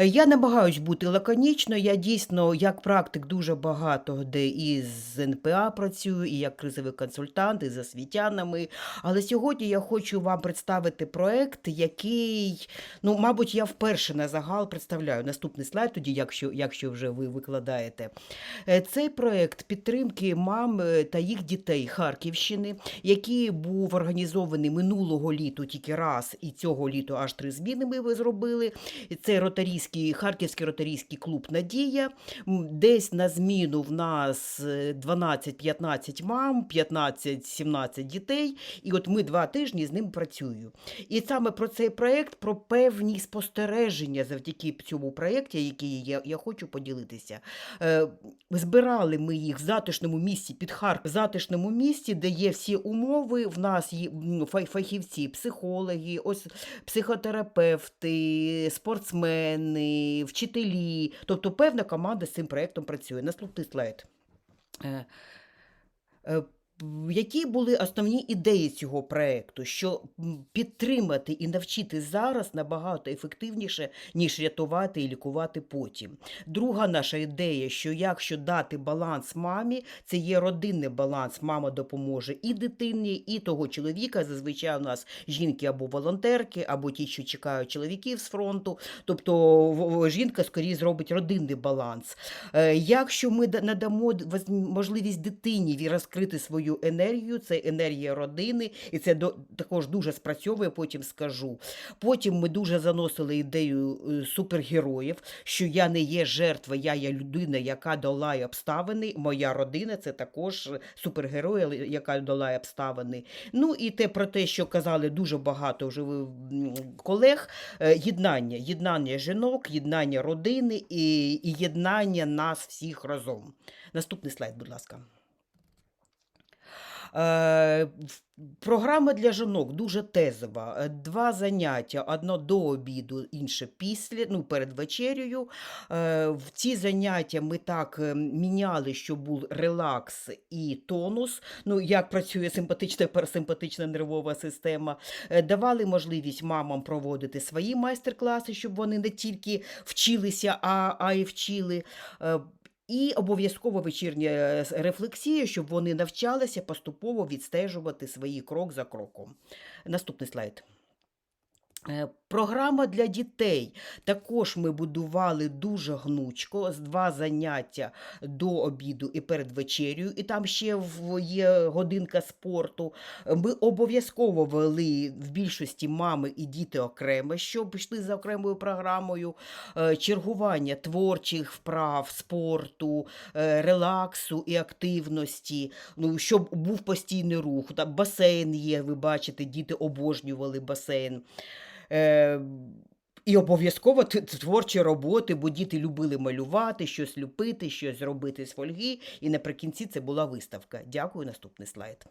Я намагаюсь бути лаконічною. Я дійсно, як практик, дуже багато де і з НПА працюю, і як кризовий консультант, і з освітянами. Але сьогодні я хочу вам представити проект, який, ну, мабуть, я вперше на загал представляю. Наступний слайд, тоді, якщо, якщо вже ви викладаєте. Е, Цей проект підтримки мам е, та їх дітей Харківщини, який був організований минулого літу тільки раз, і цього літу аж три зміни ми зробили. Це ротарійський, Харківський ротарійський клуб Надія. Десь на зміну в нас е, 12-15 мам, 15-17 дітей. І от ми два тижні з ним працюю. І саме про цей проект, про певні спостереження завдяки цьому проєкті, який я, я хочу поділитися. Е, Збирали ми їх в затишному місці під Харків, в затишному місці, де є всі умови. В нас є фай- фахівці, психологи, ось психотерапевти, спортсмени, вчителі. Тобто певна команда з цим проєктом працює. Наступний слайд. Які були основні ідеї цього проекту? Що підтримати і навчити зараз набагато ефективніше, ніж рятувати і лікувати потім. Друга наша ідея, що якщо дати баланс мамі, це є родинний баланс. Мама допоможе і дитині, і того чоловіка. Зазвичай у нас жінки або волонтерки, або ті, що чекають чоловіків з фронту. Тобто жінка скоріше зробить родинний баланс. Е, Якщо ми надамо можливість дитині розкрити свою енергію, це енергія родини, і це до, також дуже спрацьовує, потім скажу. Потім ми дуже заносили ідею е, супергероїв, що я не є жертва, я є людина, яка долає обставини. Моя родина це також супергерой, яка долає обставини. Ну і те про те, що казали дуже багато вже колег, е, єднання, єднання жінок, єднання родини і, і єднання нас всіх разом. Наступний слайд, будь ласка. Е, Програма для жінок дуже тезова. Е, Два заняття: одно до обіду, інше після, ну, перед вечерею. Е, В ці заняття ми так міняли, щоб був релакс і тонус. Ну, як працює симпатична і парасимпатична нервова система. Давали можливість мамам проводити свої майстер-класи, щоб вони не тільки вчилися, а, а й вчили. Е, і обов'язково вечірня рефлексії, щоб вони навчалися поступово відстежувати свої крок за кроком. Наступний слайд. Е, Програма для дітей. Також ми будували дуже гнучко з два заняття до обіду і перед вечерю, і там ще є годинка спорту. Ми обов'язково вели в більшості мами і діти окремо, щоб йшли за окремою програмою. Е, Чергування творчих вправ, спорту, е, релаксу і активності, ну, щоб був постійний рух. Там басейн є, ви бачите, діти обожнювали басейн. Е, і обов'язково творчі роботи, бо діти любили малювати, щось ліпити, щось робити з фольги. І наприкінці це була виставка. Дякую, наступний слайд.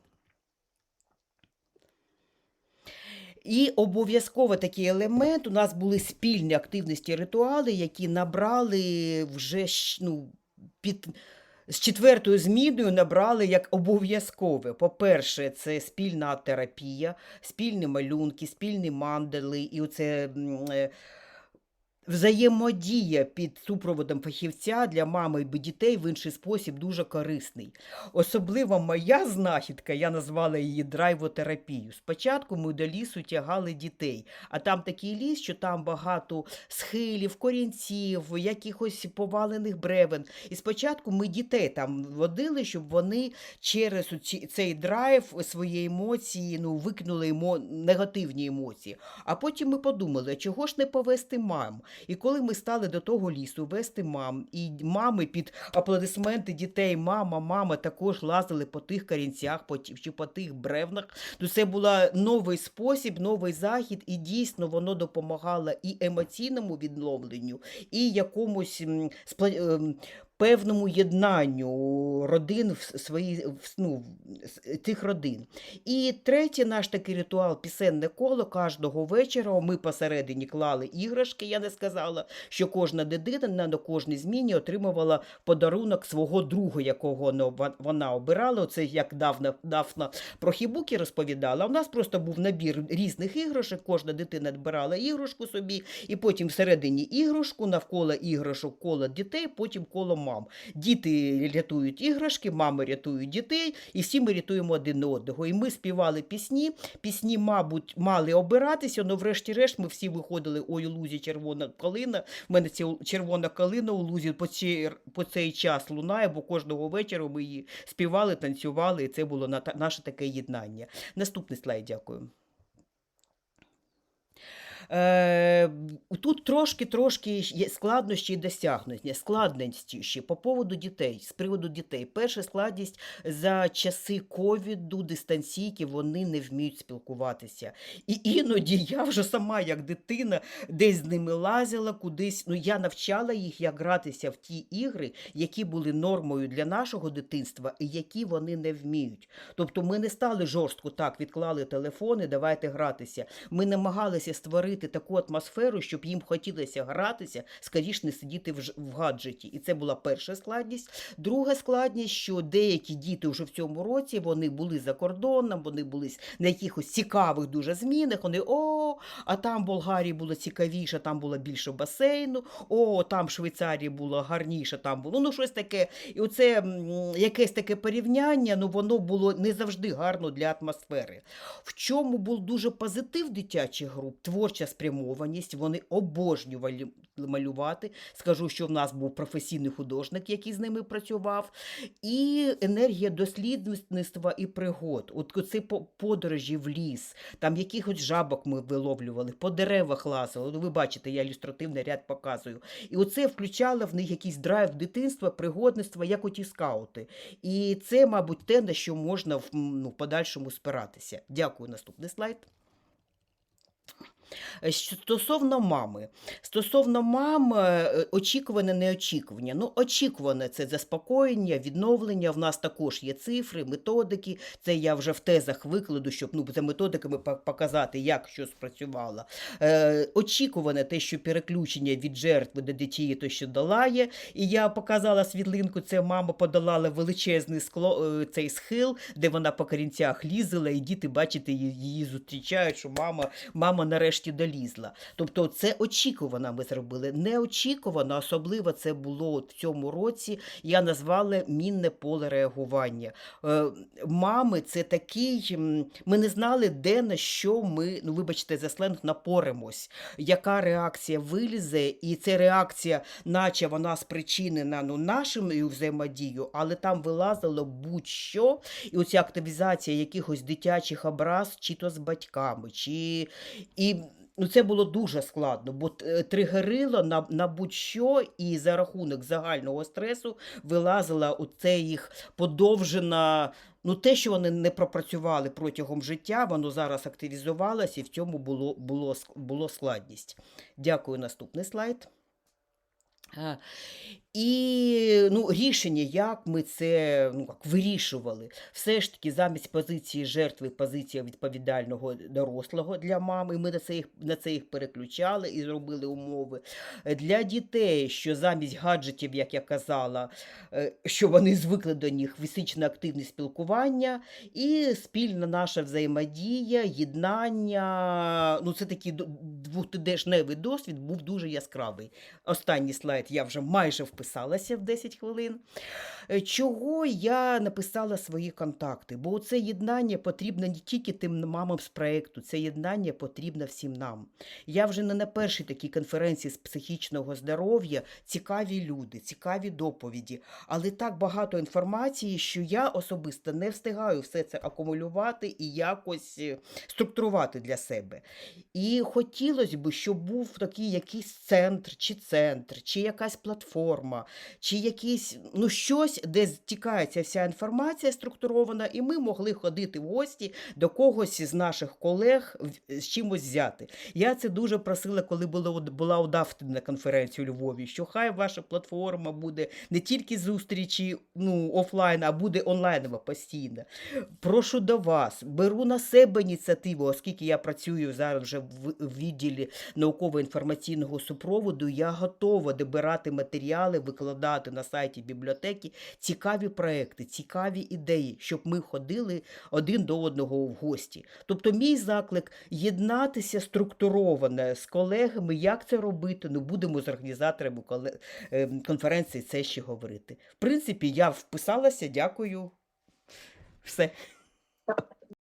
І обов'язково такий елемент. У нас були спільні активності ритуали, які набрали вже ну, під. З четвертою зміною набрали як обов'язкове. По-перше, це спільна терапія, спільні малюнки, спільні мандали, і оце е, взаємодія під супроводом фахівця для мами і дітей в інший спосіб дуже корисний. Особливо моя знахідка, я назвала її драйвотерапію. Спочатку ми до лісу тягали дітей, а там такий ліс, що там багато схилів, корінців, якихось повалених бревен. І спочатку ми дітей там водили, щоб вони через цей драйв свої емоції ну, викинули емо... негативні емоції. А потім ми подумали, чого ж не повести мам? І коли ми стали до того лісу вести мам, і мами під аплодисменти дітей, мама, мама також лазили по тих корінцях, по чи по тих бревнах, то це був новий спосіб, новий захід, і дійсно воно допомагало і емоційному відновленню, і якомусь ем, певному єднанню родин в свої, ну, тих родин. І третій наш такий ритуал пісенне коло кожного вечора. Ми посередині клали іграшки. Я не сказала, що кожна дитина на кожній зміні отримувала подарунок свого друга, якого вона- обирала. Оце як давно Дафна про хібуки розповідала. У нас просто був набір різних іграшок. Кожна дитина збирала іграшку собі, і потім всередині іграшку, навколо іграшок коло дітей, потім коло мам. Діти рятують іграшки, мами рятують дітей, і всі ми рятуємо один одного. І ми співали пісні. Пісні, мабуть, мали обиратися, але врешті-решт ми всі виходили ой, у лузі червона калина. В мене ця червона калина у лузі по цей, по цей час лунає, бо кожного вечора ми її співали, танцювали, і це було наше таке єднання. Наступний слайд, дякую. Е, тут трошки-трошки є складнощі і досягнення, складності ще по поводу дітей, з приводу дітей. Перша складність за часи ковіду, дистанційки, вони не вміють спілкуватися. І іноді я вже сама, як дитина, десь з ними лазила, кудись. Ну, я навчала їх, як гратися в ті ігри, які були нормою для нашого дитинства і які вони не вміють. Тобто ми не стали жорстко так, відклали телефони, давайте гратися. Ми намагалися створити таку атмосферу, щоб їм хотілося гратися, скоріш не сидіти в, в гаджеті. І це була перша складність. Друга складність, що деякі діти вже в цьому році вони були за кордоном, вони були на якихось цікавих дуже змінах. Вони о, а там в Болгарії було цікавіше, там було більше басейну, о, там в Швейцарії було гарніше, там було ну щось таке. І оце якесь таке порівняння, ну воно було не завжди гарно для атмосфери. В чому був дуже позитив дитячих груп, творча спрямованість, вони обожнювали малювати. Скажу, що в нас був професійний художник, який з ними працював, і енергія дослідництва і пригод. От ці по- подорожі в ліс, там якихось жабок ми виловлювали, по деревах лазили. Ну, ви бачите, я ілюстративний ряд показую. І оце включало в них якийсь драйв дитинства, пригодництва, як оті скаути. І це, мабуть, те, на що можна в ну, подальшому спиратися. Дякую. Наступний слайд. Е, Стосовно мами. Стосовно мам, е, очікуване, неочікування. Ну, очікуване це заспокоєння, відновлення. В нас також є цифри, методики. Це я вже в тезах викладу, щоб ну, за методиками показати, як що спрацювало. Е, очікуване те, що переключення від жертви до дитії, то що долає. І я показала світлинку, це мама подолала величезний скло, е, цей схил, де вона по корінцях лізала, і діти, бачите, її зустрічають, що мама, мама нарешті долізла. Тобто це очікувано ми зробили. Неочікувано, особливо це було в цьому році. Я назвала мінне поле реагування. Е, мами, це такий. Ми не знали, де на що ми, ну вибачте, за сленг, напоримось, яка реакція вилізе, і ця реакція, наче вона спричинена ну, нашою взаємодією, але там вилазило будь-що, і оця активізація якихось дитячих образ, чи то з батьками, чи і. Ну, це було дуже складно, бо е, тригерило на, на будь-що, і за рахунок загального стресу вилазила у це їх подовжена. Ну, те, що вони не пропрацювали протягом життя, воно зараз активізувалося, і в цьому було, було, було складність. Дякую. Наступний слайд. Е, І ну, рішення, як ми це ну, як, вирішували. Все ж таки, замість позиції жертви, позиція відповідального дорослого для мами. Ми на це їх, на це їх переключали і зробили умови. Для дітей, що замість гаджетів, як я казала, е, що вони звикли до них, фізично активне спілкування і спільна наша взаємодія, єднання. Ну, це такий двотижневий досвід був дуже яскравий. Останній слайд я вже майже вписалася в 10 хвилин. Е, Чого я написала свої контакти? Бо це єднання потрібно не тільки тим мамам з проєкту, це єднання потрібно всім нам. Я вже не на першій такій конференції з психічного здоров'я, цікаві люди, цікаві доповіді, але так багато інформації, що я особисто не встигаю все це акумулювати і якось е, структурувати для себе. І хотілося б, щоб був такий якийсь центр, чи центр, чи якась платформа, чи якийсь, ну, щось, де стікається вся інформація структурована, і ми могли ходити в гості до когось із наших колег з чимось взяти. Я це дуже просила, коли було, була у на конференції у Львові, що хай ваша платформа буде не тільки зустрічі ну, офлайн, а буде онлайнова постійно. Прошу до вас, беру на себе ініціативу, оскільки я працюю зараз вже в відділі науково-інформаційного супроводу, я готова добирати матеріали, викладати на сайті бібліотеки цікаві проекти, цікаві ідеї, щоб ми ходили один до одного в гості. Тобто, мій заклик єднатися структуровано з колегами, як це робити. Ну, будемо з організаторами ем, конференції це ще говорити. В принципі, я вписалася, дякую. Все.